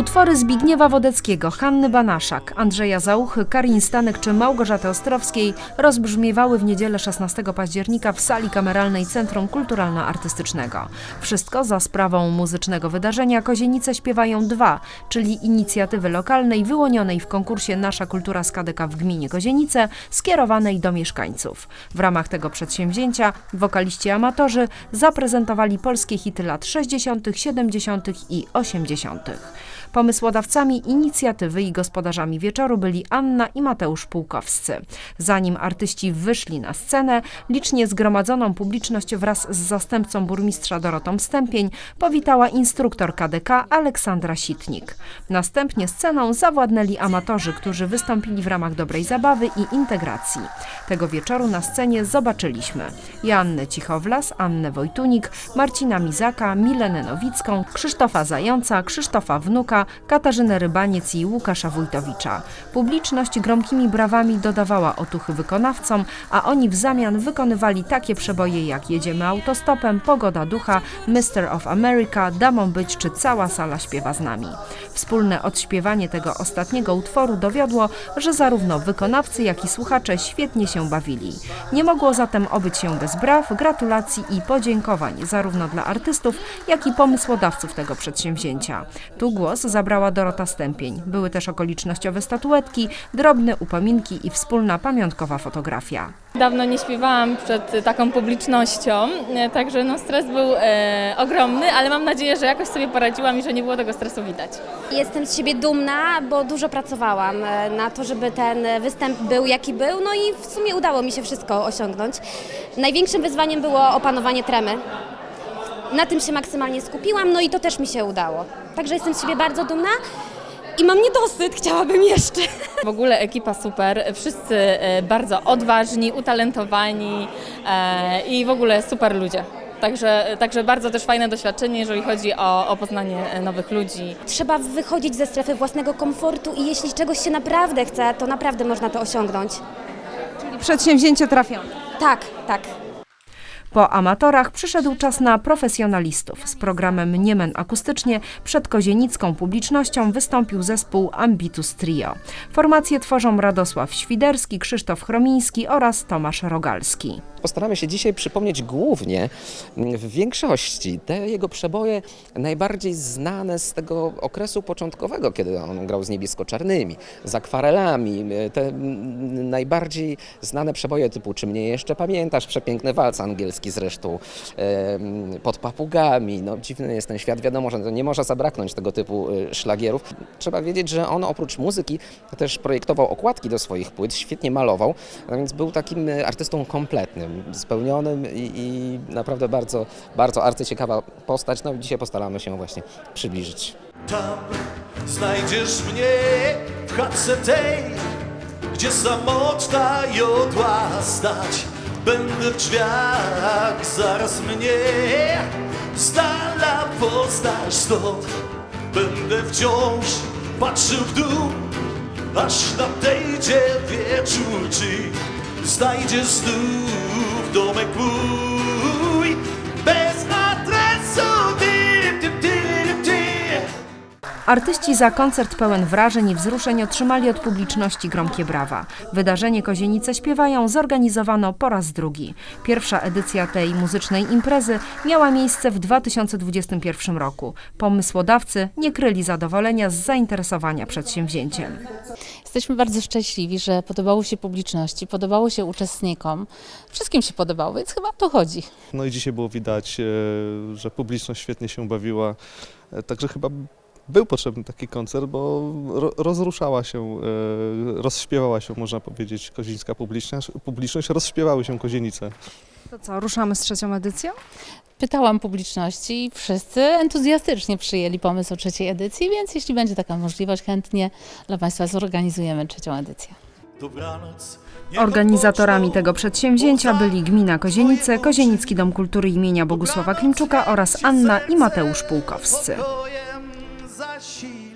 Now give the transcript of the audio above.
Utwory Zbigniewa Wodeckiego, Hanny Banaszak, Andrzeja Załuchy, Karin Stanek czy Małgorzaty Ostrowskiej rozbrzmiewały w niedzielę 16 października w sali kameralnej Centrum Kulturalno-Artystycznego. Wszystko za sprawą muzycznego wydarzenia Kozienice śpiewają dwa, czyli inicjatywy lokalnej wyłonionej w konkursie Nasza Kultura KDK w gminie Kozienice, skierowanej do mieszkańców. W ramach tego przedsięwzięcia wokaliści amatorzy zaprezentowali polskie hity lat 60., 70. i 80. Pomysłodawcami inicjatywy i gospodarzami wieczoru byli Anna i Mateusz Pułkowscy. Zanim artyści wyszli na scenę, licznie zgromadzoną publiczność wraz z zastępcą burmistrza Dorotą Stępień powitała instruktor KDK Aleksandra Sitnik. Następnie sceną zawładnęli amatorzy, którzy wystąpili w ramach dobrej zabawy i integracji. Tego wieczoru na scenie zobaczyliśmy Joannę Cichowlas, Annę Wojtunik, Marcina Mizaka, Milenę Nowicką, Krzysztofa Zająca, Krzysztofa Wnuka, Katarzynę Rybaniec i Łukasza Wójtowicza. Publiczność gromkimi brawami dodawała otuchy wykonawcom, a oni w zamian wykonywali takie przeboje jak Jedziemy autostopem, Pogoda ducha, Mister of America, Damą być czy cała sala śpiewa z nami. Wspólne odśpiewanie tego ostatniego utworu dowiodło, że zarówno wykonawcy, jak i słuchacze świetnie się bawili. Nie mogło zatem obyć się bez braw, gratulacji i podziękowań zarówno dla artystów, jak i pomysłodawców tego przedsięwzięcia. Tu głos zabrała Dorota Stępień. Były też okolicznościowe statuetki, drobne upominki i wspólna pamiątkowa fotografia. Dawno nie śpiewałam przed taką publicznością, e, także no stres był e, ogromny, ale mam nadzieję, że jakoś sobie poradziłam i że nie było tego stresu widać. Jestem z siebie dumna, bo dużo pracowałam e, na to, żeby ten występ był jaki był, no i w sumie udało mi się wszystko osiągnąć. Największym wyzwaniem było opanowanie tremy. Na tym się maksymalnie skupiłam, no i to też mi się udało. Także jestem z siebie bardzo dumna i mam niedosyt, chciałabym jeszcze. W ogóle ekipa super, wszyscy e, bardzo odważni, utalentowani e, i w ogóle super ludzie. Także, także bardzo też fajne doświadczenie, jeżeli chodzi o, o poznanie nowych ludzi. Trzeba wychodzić ze strefy własnego komfortu i jeśli czegoś się naprawdę chce, to naprawdę można to osiągnąć. Przedsięwzięcie trafione. Tak, tak. Po amatorach przyszedł czas na profesjonalistów. Z programem Niemen akustycznie przed kozienicką publicznością wystąpił zespół Ambitus Trio. Formację tworzą Radosław Świderski, Krzysztof Chromiński oraz Tomasz Rogalski. Postaramy się dzisiaj przypomnieć głównie mm, w większości te jego przeboje najbardziej znane z tego okresu początkowego, kiedy on grał z niebiesko-czarnymi, z akwarelami. Te najbardziej znane przeboje typu Czy mnie jeszcze pamiętasz? Przepiękny walc angielski zresztą, pod papugami. No, dziwny jest ten świat. Wiadomo, że nie może zabraknąć tego typu y, szlagierów. Trzeba wiedzieć, że on oprócz muzyki też projektował okładki do swoich płyt, świetnie malował, a więc był takim y, artystą kompletnym spełnionym i, i naprawdę bardzo, bardzo arcyciekawa postać. No dzisiaj postaramy się właśnie przybliżyć. Tam znajdziesz mnie w chatce tej, gdzie samotna jodła stać. Będę w drzwiach, zaraz mnie z dala poznasz stąd. Będę wciąż patrzył w dół, aż nadejdzie wieczór, czy znajdziesz znów domek mój Artyści za koncert pełen wrażeń i wzruszeń otrzymali od publiczności gromkie brawa. Wydarzenie Kozienice śpiewają zorganizowano po raz drugi. Pierwsza edycja tej muzycznej imprezy miała miejsce w 2021 roku. Pomysłodawcy nie kryli zadowolenia z zainteresowania przedsięwzięciem. Jesteśmy bardzo szczęśliwi, że podobało się publiczności, podobało się uczestnikom. Wszystkim się podobało, więc chyba o to chodzi. No i dzisiaj było widać, e, że publiczność świetnie się bawiła, e, także chyba był potrzebny taki koncert, bo ro, rozruszała się, e, rozśpiewała się, można powiedzieć, kozińska publiczność, publiczność rozśpiewały się kozienice. To co, ruszamy z trzecią edycją? Pytałam publiczności i wszyscy entuzjastycznie przyjęli pomysł o trzeciej edycji, więc jeśli będzie taka możliwość, chętnie dla Państwa zorganizujemy trzecią edycję. Organizatorami tego przedsięwzięcia byli Gmina Kozienice, Kozienicki Dom Kultury imienia Bogusława Klimczuka oraz Anna i Mateusz Pułkowscy. she